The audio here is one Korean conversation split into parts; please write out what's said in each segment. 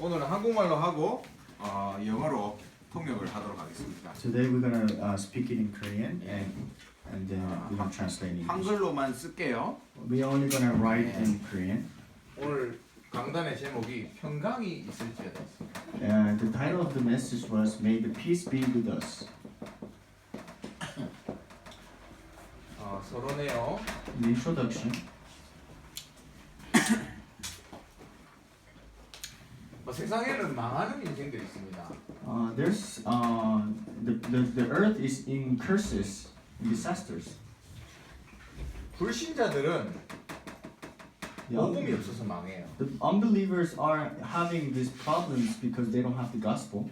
오늘은 한국말로 하고 어, 영어로 통역을 하도록 하겠습니다. Today we're gonna uh, speak it in Korean and and then we're gonna translate in English. 한글로만 쓸게요. We're only gonna write in Korean. 오늘 강단의 제목이 평강이 있을지어다. Uh, the title of the message was "May the peace be with us." 어, 서론에요. The introduction, 어, 세상에는 망하는 인생들이 있습니다. uh, there's uh, the, the the earth is in curses and disasters. 불신자들은 The, 복음이 un- 없어서 망해요. the unbelievers are having these problems because they don't have the gospel.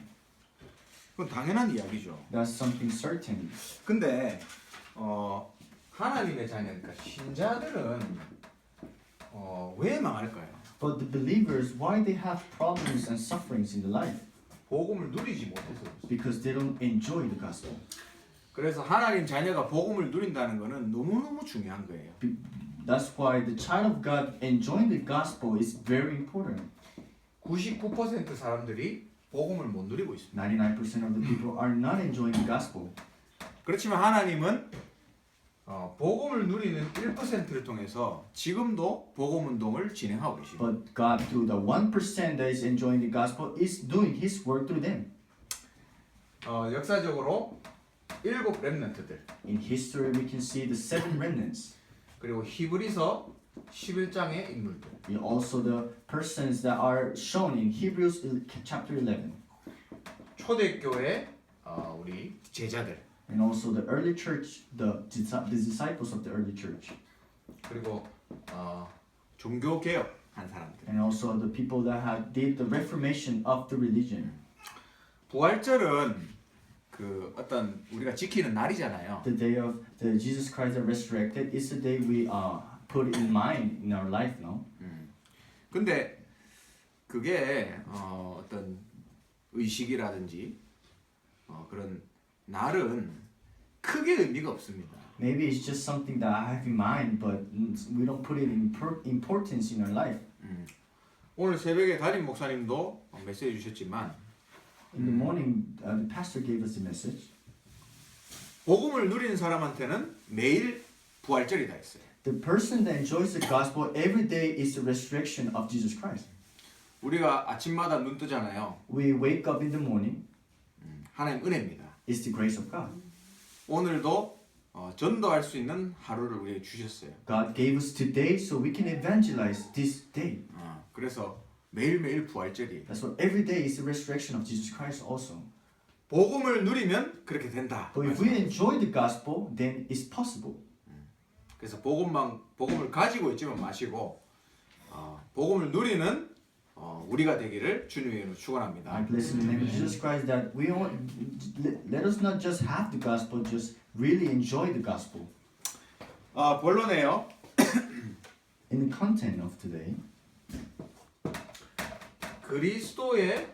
그건 당연한 이야기죠. That's something certain. 근데 어, 하나님의 자녀, 그러니까 신자들은 어, 왜 망할까요? But the believers, why they have problems and sufferings in the life? 복음을 누리지 못해서 그렇습니다. Because they don't enjoy the gospel. 그래서 하나님 자녀가 복음을 누린다는 것은 너무너무 중요한 거예요. That's why the child of God enjoying the gospel is very important. 99% 사람들이 복음을 못 누리고 있습니다. 99% of the people are not enjoying the gospel. 그렇지만 하나님은 어, 복음을 누리는 1%를 통해서 지금도 복음 운동을 진행하고 계십니다. But God, through the 1% that is enjoying the gospel, is doing His work through them. 어, 역사적으로 일곱 렘넌트들 In history, we can see the seven remnants. 그리고 히브리서 11장의 인물들 And also the persons that are shown in Hebrews chapter 11. 초대교회 어, 우리 제자들 And also the early church, the, dis- the disciples of the early church. 그리고 어, 종교 개혁 한 사람들 And also the people that had did the reformation of the religion. 부활절은 그 어떤 우리가 지키는 날이잖아요. The day of the Jesus Christ that resurrected is the day we uh, put in mind in our life now. 근데 그게 어, 어떤 의식이라든지 어, 그런 날은 크게 의미가 없습니다. Maybe it's just something that I have in mind, but we don't put it in importance in our life. 오늘 새벽에 담임 목사님도 어, 메시지 주셨지만 In the morning, uh, the pastor gave us a message. 복음을 누리는 사람한테는 매일 부활절이다 했어요. The person that enjoys the gospel every day is the resurrection of Jesus Christ. 우리가 아침마다 눈 뜨잖아요. We wake up in the morning, 하나님 은혜입니다. it's the grace of God. 오늘도 어, 전도할 수 있는 하루를 우리에게 주셨어요. God gave us today so we can evangelize this day. 어, 그래서 매일매일 부활절이에요. That's what every day is the resurrection of Jesus Christ also. 복음을 누리면 그렇게 된다. But if we enjoy the gospel, then it's possible. 그래서 복음만 복음을 가지고 있지만 마시고 어, 복음을 누리는 어, 우리가 되기를 주님의 이름으로 축원합니다. I bless in the name of Jesus Christ that we all, let, us not just have the gospel, just really enjoy the gospel. 아, 본론에요. In the content of today, 그리스도의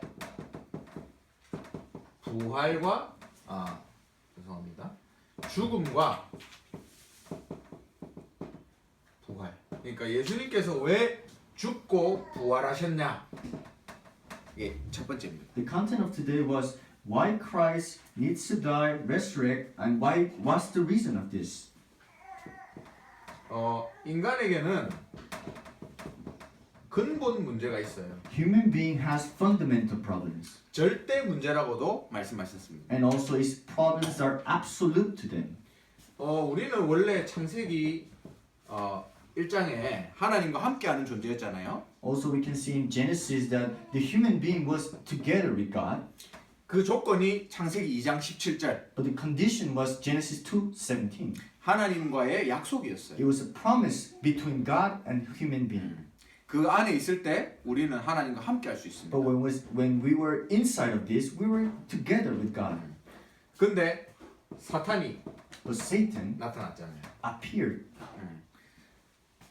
부활과 아 죄송합니다. 죽음과 부활. 그러니까 예수님께서 왜 죽고 부활하셨냐? 이게 첫 번째입니다. the content of today was why Christ needs to die, resurrect, and why what's the reason of this? 어, 인간에게는 근본 문제가 있어요. Human being has fundamental problems, 절대 문제라고도 말씀하셨습니다. and also its problems are absolute to them. 어, 우리는 원래 창세기 어, 1장에 하나님과 함께하는 존재였잖아요. Also, we can see in Genesis that the human being was together with God, 그 조건이 창세기 2장 17절 but the condition was Genesis 2:17. 하나님과의 약속이었어요. It was a promise between God and human being. 그 안에 있을 때 우리는 하나님과 함께 할 수 있습니다. But when was when we were inside of this, we were together with God. 근데 사탄이 But Satan 나타났잖아요. appeared,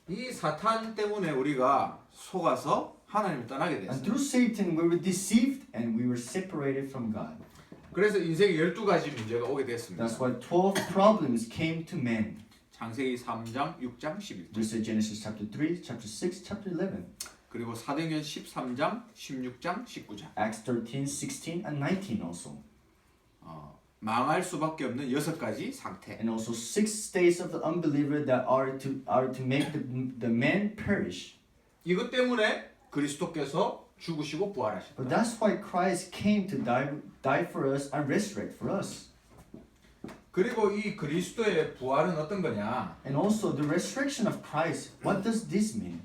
이 사탄 때문에 우리가 속아서 하나님을 떠나게 and 됐어요. through Satan we were deceived and we were separated from God. 그래서 인생에 12가지 문제가 오게 됐습니다. That's why 12 problems came to man. 창세기 3장, 6장, 11절. Just say Genesis chapter 3, chapter 6, chapter 11. 그리고 사도행전 13장, 16장, 19장. Acts 13, 16, and 19 also. 어, 망할 수밖에 없는 여섯 가지 상태. And also six states of the unbeliever that are to are to make the, the man perish. 이것 때문에 그리스도께서 죽으시고 But 부활하셨다. that's why Christ came to die die for us and resurrect for us. 그리고 이 그리스도의 부활은 어떤 거냐? And also the resurrection of Christ, what does this mean?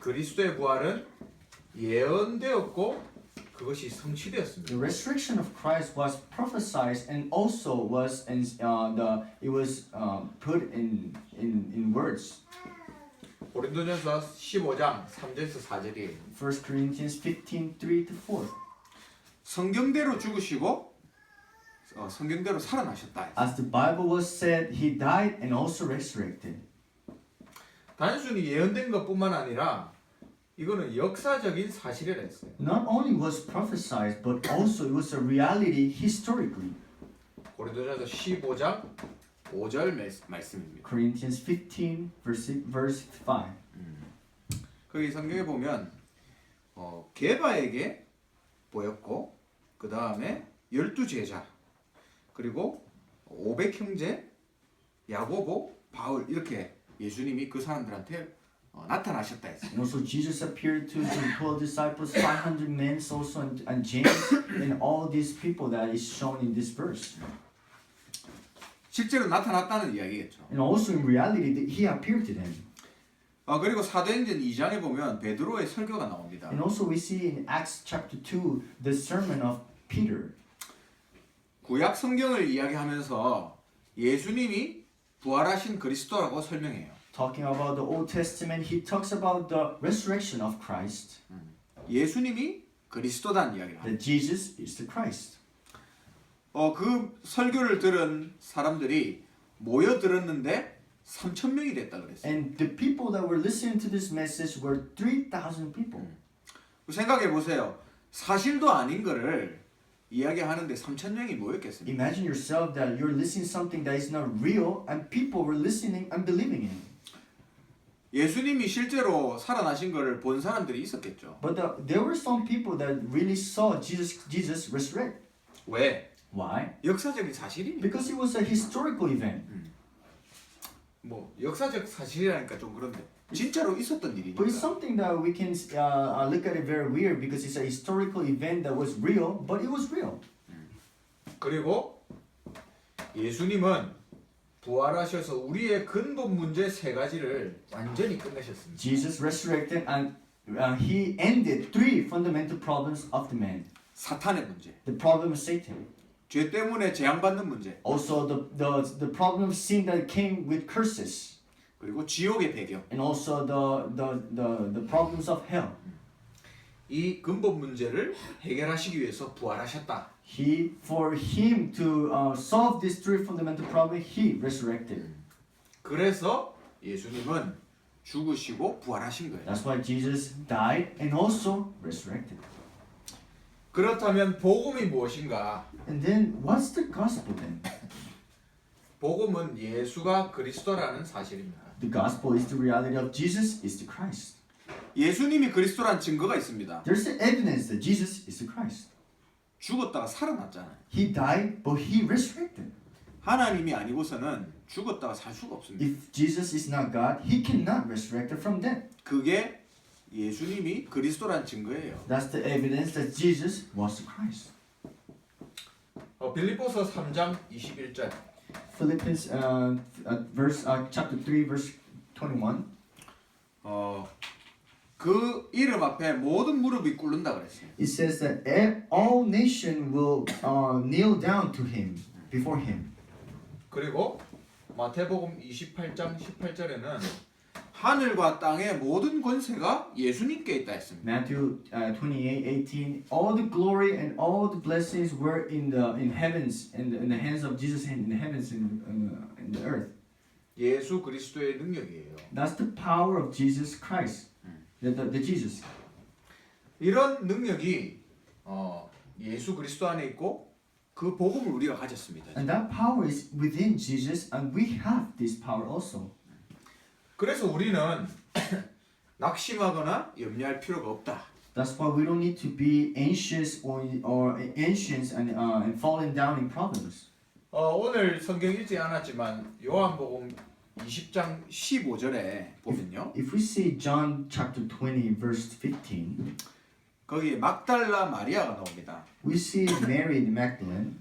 그리스도의 부활은 예언되었고 그것이 성취되었습니다. The resurrection of Christ was prophesied and also was in uh, the it was uh, put in in in words. 고린도전서 15장 3절에서 4절이에요. 1 Corinthians 15, 3 to 4. 성경대로 죽으시고 어, 성경대로 살아나셨다. As the Bible was said, he died and also resurrected. 단순히 예언된 것뿐만 아니라 이거는 역사적인 사실이라 했어요. Not only was prophesied, but also it was a reality historically. 고린도전서 15장 5절 말씀- 말씀입니다. Corinthians 15, verse, verse 5. 거기 성경에 보면 어, 게바에게 보였고 그 다음에 열두 제자 그리고 500 형제 야고보 바울 이렇게 예수님이 그 사람들한테 어, 나타나셨다 했어요. And also Jesus appeared to the 12 disciples, 500 men also, and, and James, and all these people that is shown in this verse. 실제로 나타났다는 이야기겠죠. And also in reality, that he appeared to them. 어, 그리고 사도행전 2장에 보면 베드로의 설교가 나옵니다. And also we see in Acts chapter 2, the sermon of Peter. 구약 성경을 이야기하면서 예수님이 부활하신 그리스도라고 설명해요. Talking about the Old Testament, he talks about the resurrection of Christ. 예수님이 그리스도다는 이야기를 합니다. That Jesus is the Christ. 어, 그 설교를 들은 사람들이 모여 들었는데 3천 명이 됐다 그랬어요. And the people that were listening to this message were 3,000 people. 생각해 보세요. 사실도 아닌 거를 이야기하는데 3천 명이 모였겠습니까? Imagine yourself that you're listening something that is not real and people were listening and believing in. 예수님이 실제로 살아나신 거를 본 사람들이 있었겠죠. But the, there were some people that really saw Jesus Jesus resurrect. 왜? Why? 역사적인 사실이니까. Because it was a historical event. 뭐 역사적 사실이라니까 좀 그런데 진짜로 있었던 일이니까. But it's something that we can uh, uh, look at it very weird because it's a historical event that was real, but it was real. 그리고 예수님은 부활하셔서 우리의 근본 문제 세 가지를 완전히 끝내셨습니다. Jesus resurrected and uh, he ended three fundamental problems of the man. 사탄의 문제, The problem of Satan. 죄 때문에 재앙받는 문제, Also the, the, the problem of sin that came with curses. 그리고 지옥의 배경. And also the, the, the, the problems of hell. 이 근본 문제를 해결하시기 위해서 부활하셨다. He, for him to uh, solve these three fundamental problems, he resurrected. 그래서 예수님은 죽으시고 부활하신 거예요. That's why Jesus died and also resurrected. 그렇다면 복음이 무엇인가? And then, what's the gospel then? 복음은 예수가 그리스도라는 사실입니다. The gospel is the reality of Jesus is the Christ. 예수님이 그리스도란 증거가 있습니다. There's the evidence that Jesus is the Christ. 죽었다가 살아났잖아요. He died, but he resurrected. 하나님이 아니고서는 죽었다가 살 수가 없습니다. If Jesus is not God, he cannot resurrect from death. 그게 예수님이 그리스도란 증거예요. That's the evidence that Jesus was the Christ. 어, 빌립보서 3장 21절. Philippians uh, uh, verse uh, chapter 3 verse 21 어, 그 이름 앞에 모든 무릎이 꿇는다 그랬어요. it says that e- all nation will uh, kneel down to him before him 그리고 마태복음 28장 18절에는 하늘과 땅의 모든 권세가 예수님께 있다 했습니다. Matthew uh, 28 18 all the glory and all the blessings were in the in heavens and in the hands of Jesus and in the heavens and uh, in the earth 예수 그리스도의 능력이에요. that's the power of Jesus Christ the, the, the Jesus 이런 능력이 어, 예수 그리스도 안에 있고 그 복음을 우리가 가졌습니다. and that power is within Jesus and we have this power also 그래서 우리는 낙심하거나 염려할 필요가 없다. That's why we don't need to be anxious or or anxious and uh, and falling down in problems. 어, 오늘 성경 읽지 않았지만 요한복음 20장 15절에 보면요. If we see John chapter 20 verse 15, 거기에 막달라 마리아가 나옵니다. we see Mary Magdalene.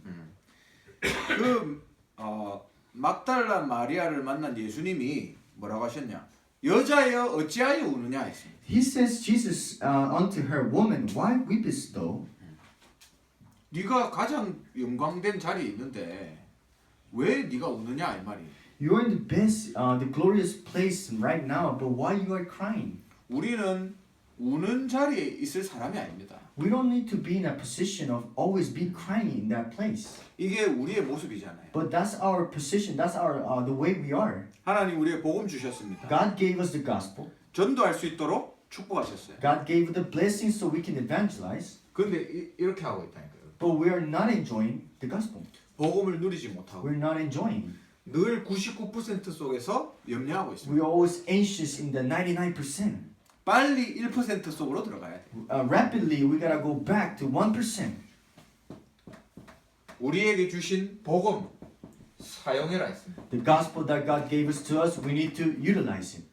그 어, 막달라 마리아를 만난 예수님이 뭐라고 하셨냐? 여자여 어찌하여 우느냐 했습니다. He says Jesus uh, unto her, Woman, why weepest thou? 네가 가장 영광된 자리에 있는데 왜 네가 우느냐 이 말이. You're in the best, uh, the glorious place right now, but why you are crying? 우리는 우는 자리에 있을 사람이 아닙니다. We don't need to be in a position of always be crying in that place. 이게 우리의 모습이잖아요. But that's our position. That's our uh, the way we are. 하나님 우리의 복음 주셨습니다. God gave us the gospel. 전도할 수 있도록 축복하셨어요. God gave the blessings so we can evangelize. 근데 이, 이렇게 하고 있다니까요. But we are not enjoying the gospel. 복음을 누리지 못하고 We're not enjoying. 늘 99% 속에서 염려하고 있습니다. We're always anxious in the 99%. 빨리 1% 속으로 들어가야 돼. Uh, rapidly, we gotta go back to 1%. 우리에게 주신 복음 사용해라 했습니다. The gospel that God gave us to us, we need to utilize it.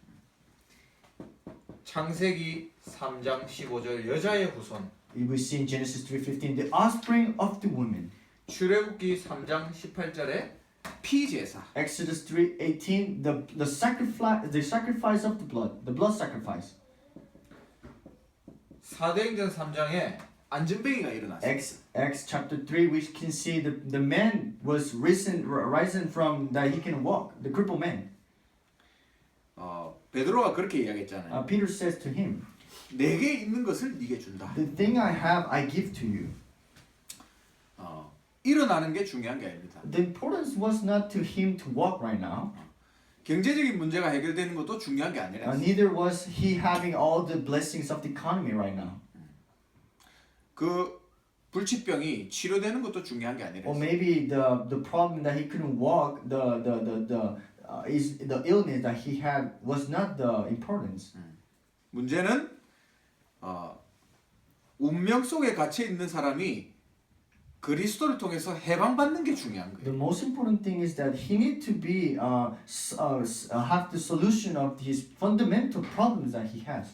창세기 3장 15절 여자의 후손, We see in Genesis 3:15, the offspring of the woman. 출애굽기 3장 18절에 피제사, Exodus 3:18, the the sacrifice the sacrifice of the blood, the blood sacrifice. 사도행전 3장에 안전뱅이가 일어났어요. Acts Acts chapter 3, we can see the, the man was risen risen from that he can walk, the crippled man. 어, 베드로가 그렇게 이야기했잖아요. Uh, Peter says to him, 내게 있는 것을 네게 준다. The thing I have, I give to you. 어, 일어나는 게 중요한 게 아닙니다. The importance was not to him to walk right now, 경제적인 문제가 해결되는 것도 중요한 게 아니라 uh, neither was he having all the blessings of the economy right now. 그 불치병이 치료되는 것도 중요한 게 아니라 Or maybe the the problem that he couldn't walk, the the the, the uh, is the illness that he had was not the importance. 문제는 어, 운명 속에 갇혀 있는 사람이 그리스도를 통해서 해방받는 게 중요한 거예요. The most important thing is that he need to be uh, uh, uh, have the solution of his fundamental problems that he has.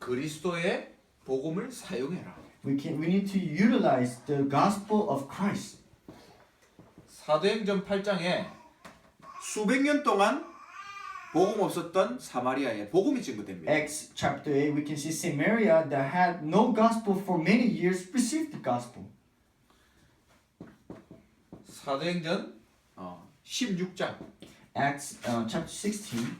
그리스도의 복음을 사용해라. We can we need to utilize the gospel of Christ. 사도행전 8장에 수백 년 동안 복음 없었던 사마리아에 복음이 증거됩니다. Acts chapter 8, we can see Samaria that had no gospel for many years received the gospel. 사도행전 어, 16장 Acts uh, chapter 16,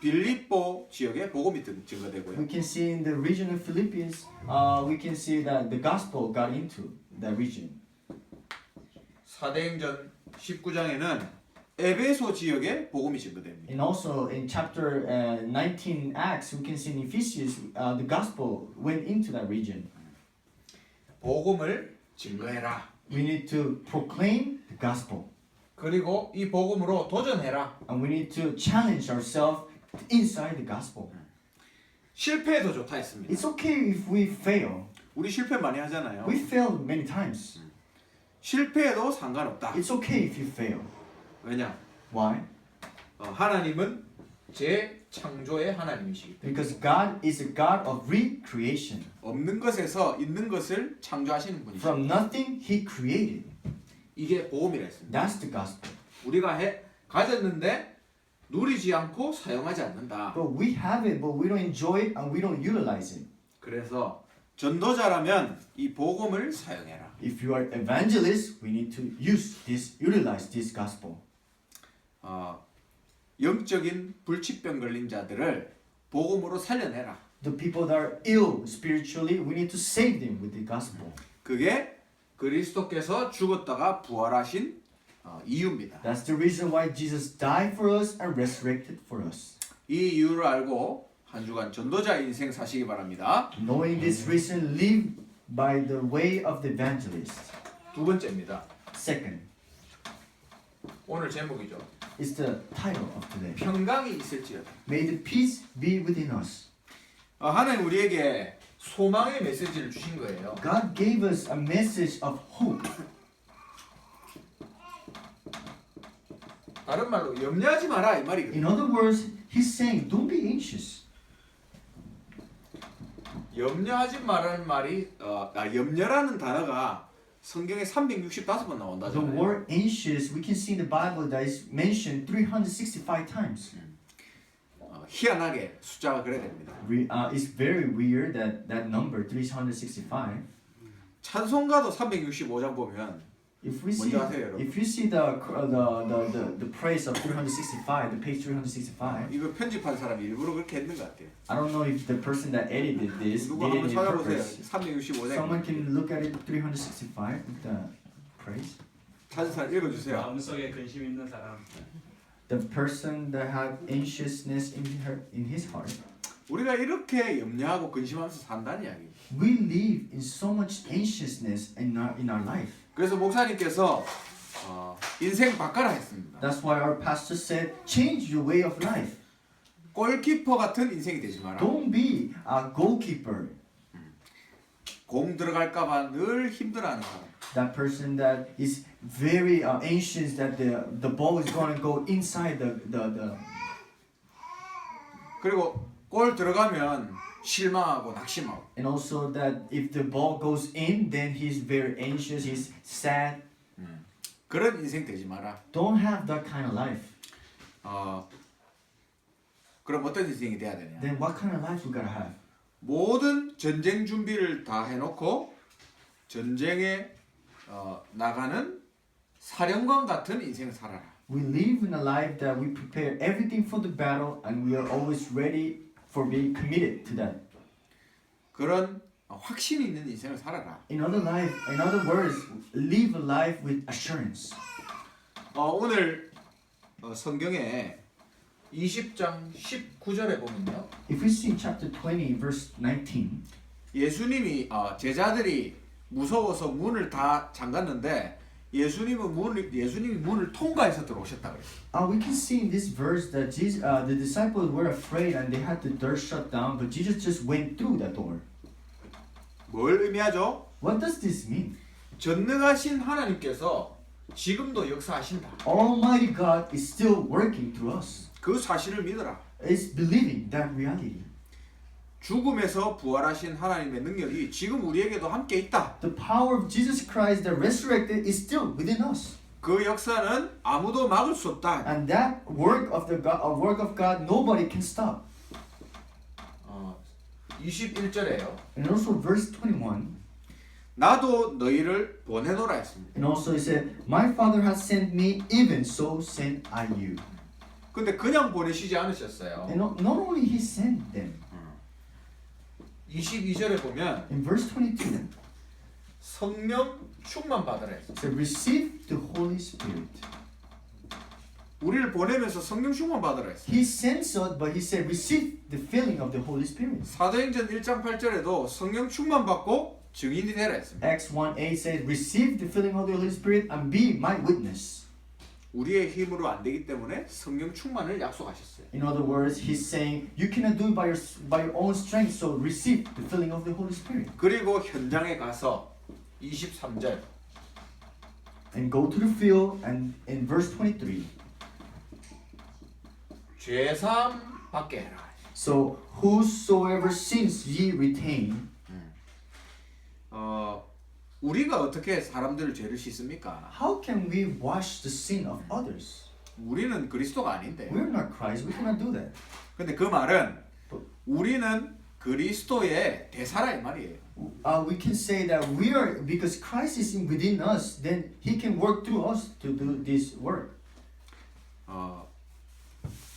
빌립보 지역에 복음이 증- 증거되고요. we can see in the region of Philippians, uh, we can see that the gospel got into that region. 사도행전 19장에는 에베소 지역에 복음이 증거됩니다. And also in chapter uh, 19 Acts, we can see in Ephesians, uh, the gospel went into that region. 복음을 증거해라. We need to proclaim gospel. 그리고 이 복음으로 도전해라. And we need to challenge ourselves inside the gospel. 실패해도 좋다 했습니다. It's okay if we fail. 우리 실패 많이 하잖아요. We failed many times. 실패해도 상관없다. It's okay if you fail. 왜냐? Why? 어, 하나님은 재창조의 하나님이시기 때문에 Because God is a God of recreation. 없는 것에서 있는 것을 창조하시는 분이죠. From nothing, He created. 이게 복음이라 했습니다. That's the gospel. 우리가 해 가졌는데 누리지 않고 사용하지 않는다. But we have it, but we don't enjoy it and we don't utilize it. 그래서 전도자라면 이 복음을 사용해라. If you are evangelists, we need to use this, utilize this gospel. 어, 영적인 불치병 걸린 자들을 복음으로 살려내라. The people that are ill spiritually, we need to save them with the gospel. 그게 그리스도께서 죽었다가 부활하신 어, 이유입니다. That's the reason why Jesus died for us and resurrected for us. 이 이유를 알고 한 주간 전도자 인생 사시기 바랍니다. Knowing this reason, live by the way of the evangelist. 두 번째입니다. Second, 오늘 제목이죠. is the title of today. 평강이 있을지어다. May the peace be within us. 어, 하나님 우리에게 소망의 메시지를 주신 거예요. God gave us a message of hope. 다른 말로 염려하지 마라 이 말이거든요. In other words, He's saying, don't be anxious. 염려하지 말라는 말이 어, 아, 염려라는 단어가 성경에 365번 나온다. The word anxious, we can see in the Bible that is mentioned 365 times. 어, 희한하게 숫자가 그래야 됩니다. We, uh, it's very weird that that number 365. 찬송가도 365장 보면 If we see, 먼저 하세요, 여러분. if you see the, uh, the the the the praise of 365, the page 365. 이거 편집한 사람이 일부러 그렇게 했는 것 같아요. I don't know if the person that edited this 누구 did 한번 it in 찾아보세요. purpose. 365장 Someone can look at it 365 with the praise. 사람 읽어주세요. 마음속에 근심 있는 사람 The person that had anxiousness in her in his heart. 우리가 이렇게 염려하고 근심하면서 산다는 이야기. We live in so much anxiousness in our in our life. 그래서 목사님께서 어, 인생 바꿔라 했습니다. That's why our pastor said, change your way of life. 골키퍼 같은 인생이 되지 마라. Don't be a goalkeeper. 공 들어갈까봐 늘 힘들어하는 사람. That person that is very uh, anxious that the the ball is going to go inside the the, the 그리고 골 들어가면 실망하고 낙심하고. and also that if the ball goes in, then he's very anxious. He's sad. 그런 인생 되지 마라. Don't have that kind of life. 어, 그럼 어떤 인생이 돼야 되냐? Then what kind of life we gotta have? 모든 전쟁 준비를 다 해놓고 전쟁에 어, 나가는 사령관 같은 인생을 살아라. We live in a life that we prepare everything for the battle and we are always ready for being committed to that. 그런 어, 확신 있는 인생을 살아라. In other life, in other words, live a life with assurance. 어, 오늘 어, 성경에 20장 19절에 보면요. If we see chapter 20, verse 19, 예수님이 어, 제자들이 무서워서 문을 다 잠갔는데 예수님은 문을 예수님이 문을 통과해서 들어오셨다 그래요. uh, we can see in this verse that Jesus, uh, the disciples were afraid and they had the door shut down, but Jesus just went through that door. 뭘 의미하죠? What does this mean? 전능하신 하나님께서 지금도 역사하신다. Almighty God is still working through us. 그 사실을 믿어라. It's believing that reality. 죽음에서 부활하신 하나님의 능력이 지금 우리에게도 함께 있다. The power of Jesus Christ that resurrected is still within us. 그 역사는 아무도 막을 수 없다. And that work of the God, a work of God, nobody can stop. 어, 21절에요. And also verse 21, 나도 너희를 보내노라 했습니다. and also it said, My Father has sent me, even so sent I you. 근데 그냥 보내시지 않으셨어요. And not, not only He sent them, 22절에 보면 in verse 22, 성령 충만 it said, Receive the Holy Spirit. 우리를 보내면서 성령 충만 받으라 했어요. He sends us, but He said, Receive the filling of the Holy Spirit. 사도행전 1장 8절에도 성령 충만 받고 증인이 되라 했습니다. Acts 1 8 says, Receive the filling of the Holy Spirit and be my witness. 우리의 힘으로 안 되기 때문에 성령 충만을 약속하셨어요. In other words, he's saying you cannot do it by your by your own strength, so receive the filling of the Holy Spirit 그리고 현장에 가서 23절 and go to the field. And in verse 23, 죄사함 받게 해라. so whosoever sins ye retain. 어, 우리가 어떻게 사람들을 죄를 씻습니까? How can we wash the sin of others? 우리는 그리스도가 아닌데. We're not Christ. We cannot do that. 근데 그 말은 우리는 그리스도의 대사라 이 말이에요. Uh, we can say that we are because Christ is in within us. Then He can work through us to do this work. 어,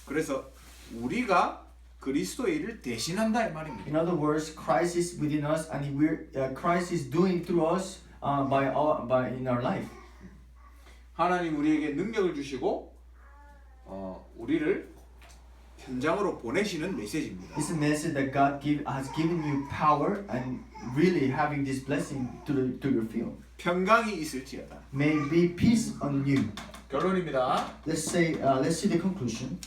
그래서 우리가 그리스도의 일을 대신한다 이 말입니다. In other words, Christ is within us, and we're uh, Christ is doing through us uh, by our by in our life. 하나님 우리에게 능력을 주시고 어, 우리를 현장으로 보내시는 메시지입니다. It's a message that God give, has given you power and really having this blessing to the to your field. 평강이 있을지어다. may be peace on you. 결론입니다. Let's say, uh, let's see the conclusion.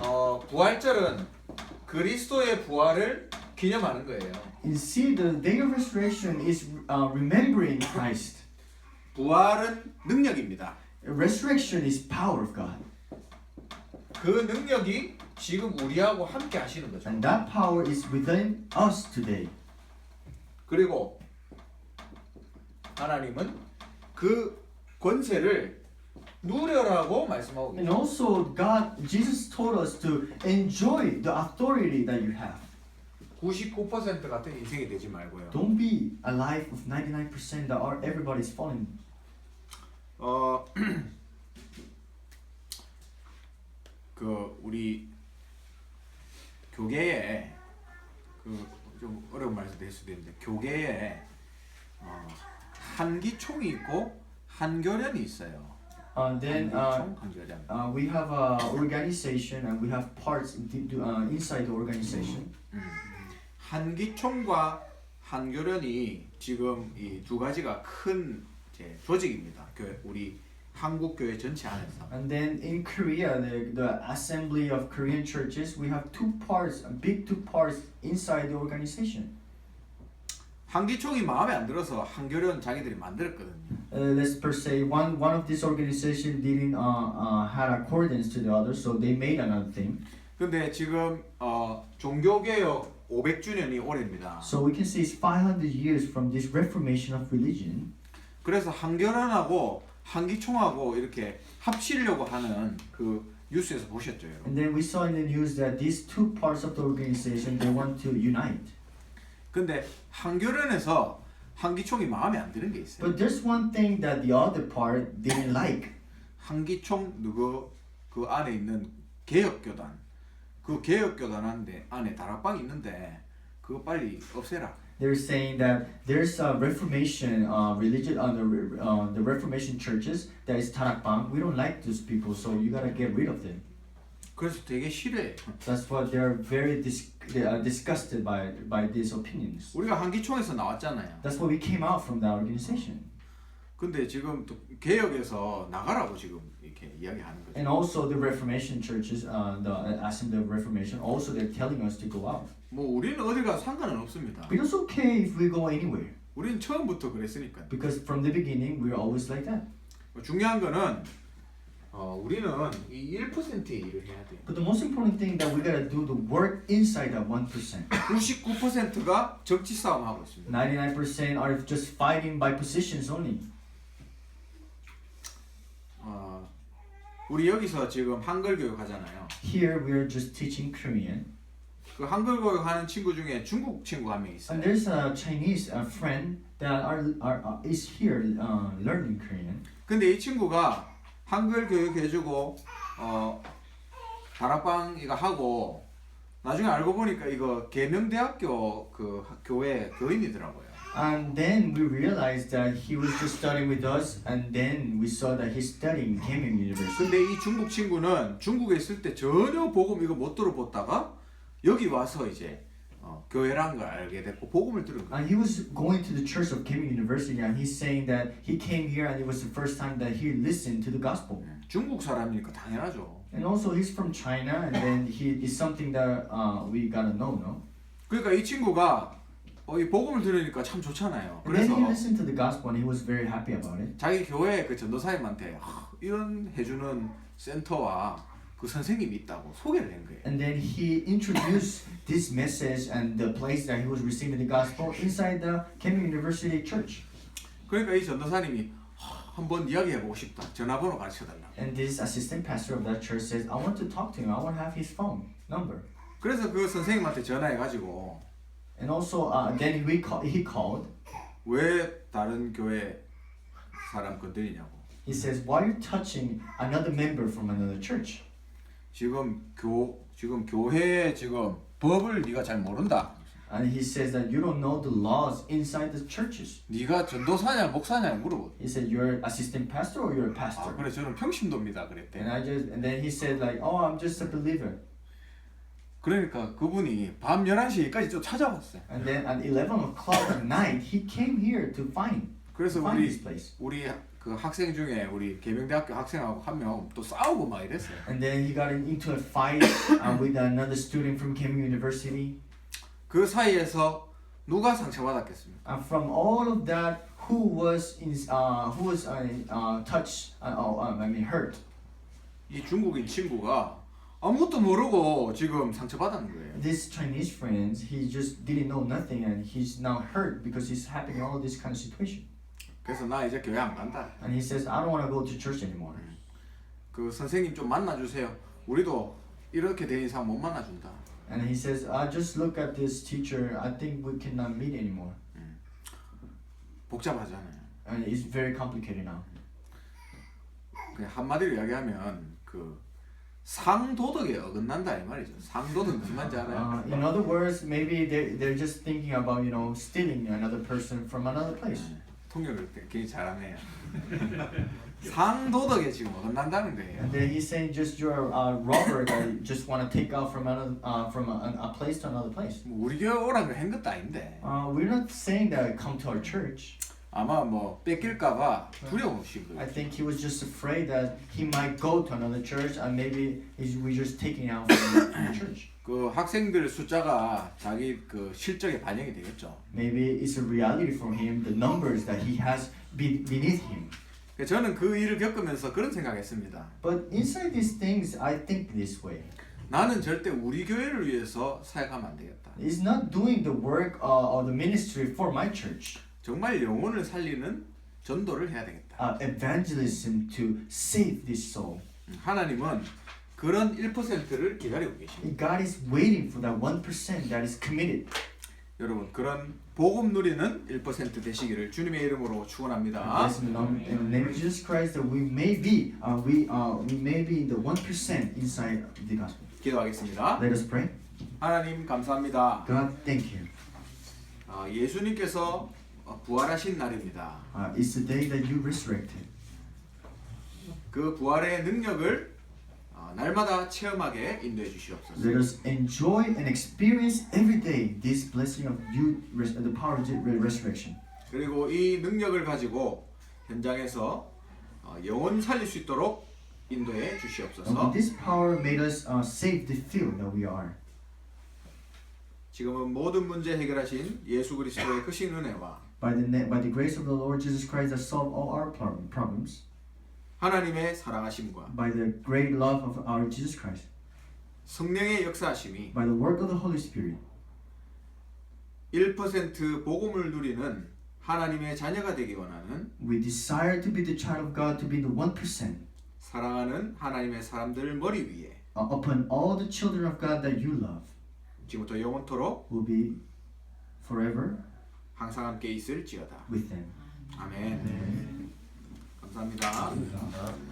어, 부활절은 그리스도의 부활을 기념하는 거예요. You see, the day of resurrection is uh, remembering Christ. 부활은 능력입니다. Resurrection is power of God, 그 능력이 지금 우리하고 함께 하시는 거죠. and that power is within us today. 그리고 하나님은 그 권세를 누려라고 말씀하고 And 계세요. also, God, Jesus told us to enjoy the authority that you have. 99% 같은 인생이 되지 말고요. Don't be a life of 99% that are everybody's falling. 어, 그 우리 교계에 그 좀 어려운 말도 될 수도 있는데 교계에 어, 한기총이 있고 한교련이 있어요. Uh, then uh, uh, we have a organization and we have parts in the- uh, inside the organization. 음. 한기총과 한교련이 지금 이 두 가지가 큰 이제 조직입니다. 교회 우리 한국 교회 전체 안에서. And then in Korea, the, the assembly of Korean churches, we have two parts, big two parts inside the organization. 한기총이 마음에 안 들어서 한교련 자기들이 만들었거든요. Uh, let's per se, one one of this organization didn't uh, uh, had accordance to the other, so they made another thing. 근데 지금 어, 종교개혁 500주년이 올해입니다. So we can say it's 500 years from this reformation of religion. 그래서 한교련하고 한기총하고 이렇게 합치려고 하는 그 뉴스에서 보셨죠, 여러분? And then we saw in the news that these two parts of the organization they want to unite. 근데 한교련에서 한기총이 마음에 안 드는 게 있어요. But there's one thing that the other part didn't like. 한기총 누구 그 안에 있는 개혁교단 그 개혁교단한데 안에 다락방이 있는데 그거 빨리 없애라. They're saying that there's a Reformation uh, religion on the uh, the Reformation churches that is tarakbang. We don't like those people, so you gotta get rid of them. 그래서 되게 싫어해. That's why they're very dis- they are disgusted by by these opinions. 우리가 한기총에서 나왔잖아요. That's why we came out from that organization. 근데 지금 또 개혁에서 나가라고 지금 이렇게 이야기하는 거죠. And also the Reformation churches, uh, the Assembly of Reformation, also they're telling us to go out. 뭐 우리는 어디 가 상관은 없습니다. But it's okay if we go anywhere 우리는 처음부터 그랬으니까. because from the beginning we're always like that. 중요한 거는 어, 우리는 이 1%의 일을 해야 돼요. But the most important thing that we gotta do the work inside that one percent. 99%가 정치 싸움 하고 있습니다. 99% are just fighting by positions only. 어, 우리 여기서 지금 한글 교육 하잖아요. Here we are just teaching Korean. 그 한글 교육 하는 친구 중에 중국 친구 한명 And 있어요. there's a Chinese uh, friend that are, are uh, is here uh, learning Korean. 근데 이 친구가 한글 교육 해주고 어 다락방 이거 하고 나중에 알고 보니까 이거 계명대학교 그 학- 교회 교인이더라고요. And then we realized that he was just studying with us, and then we saw that he's studying Gaming University. 근데 이 중국 친구는 중국에 있을 때 전혀 복음 이거 못 들어봤다가 여기 와서 이제 어, 교회란 걸 알게 됐고 복음을 들은 거예요. And he was going to the church of Gaming University, and he's saying that he came here, and it was the first time that he listened to the gospel. 중국 사람이니까 당연하죠. And also, he's from China, and then he is something that uh, we gotta know, no? 그러니까 이 친구가 어, 이 복음을 들으니까 참 좋잖아요. And then he 그래서 listened to the gospel, and he was very happy about it. 자기 교회 그 전도사님한테 하, 이런 해주는 센터와 그 선생님이 있다고 소개를 한 거예요. And then he introduced this message and the place that he was receiving the gospel inside the Kemin University Church. 그러니까 이 전도사님이 하, 한번 이야기해보고 싶다. 전화번호 가르쳐달라. And this assistant pastor of that church says, I want to talk to him. I want to have his phone number. 그래서 그 선생님한테 전화해가지고 And also, uh, then we call, he called. 왜 다른 교회 사람 건드리냐고. He says, Why are you touching another member from another church? 지금 교 지금 교회에 지금 법을 네가 잘 모른다. And he says that you don't know the laws inside the churches. 네가 전도사냐 목사냐 물어보. He said, You're assistant pastor or you're a 아 pastor? 그래 저는 평신도입니다 And 그랬대. I just and then he said like, Oh, I'm just a believer. 그러니까 그분이 밤 11시까지 또 찾아왔어요. And then at 11 o'clock at night, he came here to find, 그래서 find this 우리 place. 우리 그 학생 중에 우리 계명대학교 학생하고 한 명 또 싸우고 막 이랬어요. And then he got in- into a fight uh, with another student from Kemin University. 그 사이에서 누가 상처받았겠습니까? And from all of that, who was in, uh, who was uh, uh, touched, uh, oh, um, I mean hurt? 이 중국인 친구가 아무것도 모르고 지금 상처받았는 거예요. This Chinese friends, he just didn't know nothing, and he's now hurt because he's happening all this kind of situation. 그래서 나 이제 교회 안 간다. And he says, I don't want to go to church anymore. 그 선생님 좀 만나 주세요. 우리도 이렇게 된 이상 못 만나 준다. And he says, I just look at this teacher. I think we cannot meet anymore. 복잡하잖아요. And it's very complicated now. 그냥 한마디로 이야기하면 그 상도덕에 어긋난다 이 말이죠. 상도덕 무슨 말인지 알아요? Uh, in other words, maybe they're, they're just thinking about, you know, stealing another person from another place. 네, 통역을 굉장히 잘하네요. 상도덕에 지금 어긋난다는 거예요. And then he's saying just you're a robber that you just want to take out from another, uh, from a, a place to another place. 뭐 우리 교회 오라고 한 것도 아닌데 Uh, we're not saying that come to our church. 아마 뭐 뺏길까봐 두려우신 I 거예요. think he was just afraid that he might go to another church and maybe he's, we're just taking out from the church. 그 학생들 숫자가 자기 그 실적에 반영이 되겠죠. Maybe it's a reality for him, the numbers that he has be, beneath him. 저는 그 일을 겪으면서 그런 생각했습니다. But inside these things, I think this way. 나는 절대 우리 교회를 위해서 사역하면 안 되겠다. He's not doing the work uh, or the ministry for my church. 정말 영혼을 살리는 전도를 해야 되겠다. Uh, evangelism to save this soul. 하나님은 그런 1%를 기다리고 계십니다. God is waiting for that 1% that is committed. 여러분 그런 복음 누리는 1% 되시기를 주님의 이름으로 축원합니다. Bless in the name- in the name of Jesus Christ that we may be, uh, we, uh, we may be the 1% inside the gospel. 기도하겠습니다. Let us pray. 하나님 감사합니다. God, thank you. 아, 예수님께서 어, 부활하신 날입니다. Uh, it's the day that you resurrected. 그 부활의 능력을 어, 날마다 체험하게 인도해 주시옵소서. Let us enjoy and experience every day this blessing of you, the power of the resurrection. 그리고 이 능력을 가지고 현장에서 어, 영혼 살릴 수 있도록 인도해 And 주시옵소서. with this power made us uh, save the field that we are. 지금은 모든 문제 해결하신 예수 그리스도의 크신 은혜와 By the, by the grace of the Lord Jesus Christ that solve all our problem- problems. 하나님의 사랑하심과 By the great love of our Jesus Christ. 성령의 역사하심이 By the work of the Holy Spirit. 1% 복음을 누리는 하나님의 자녀가 되기 원하는 We desire to be the child of God, to be the 1%. 사랑하는 하나님의 사람들 머리 위에 uh, upon all the children of God that you love 지금부터 영원토록 will be forever 항상 함께 있을지어다. with them. 아멘. 감사합니다. 감사합니다.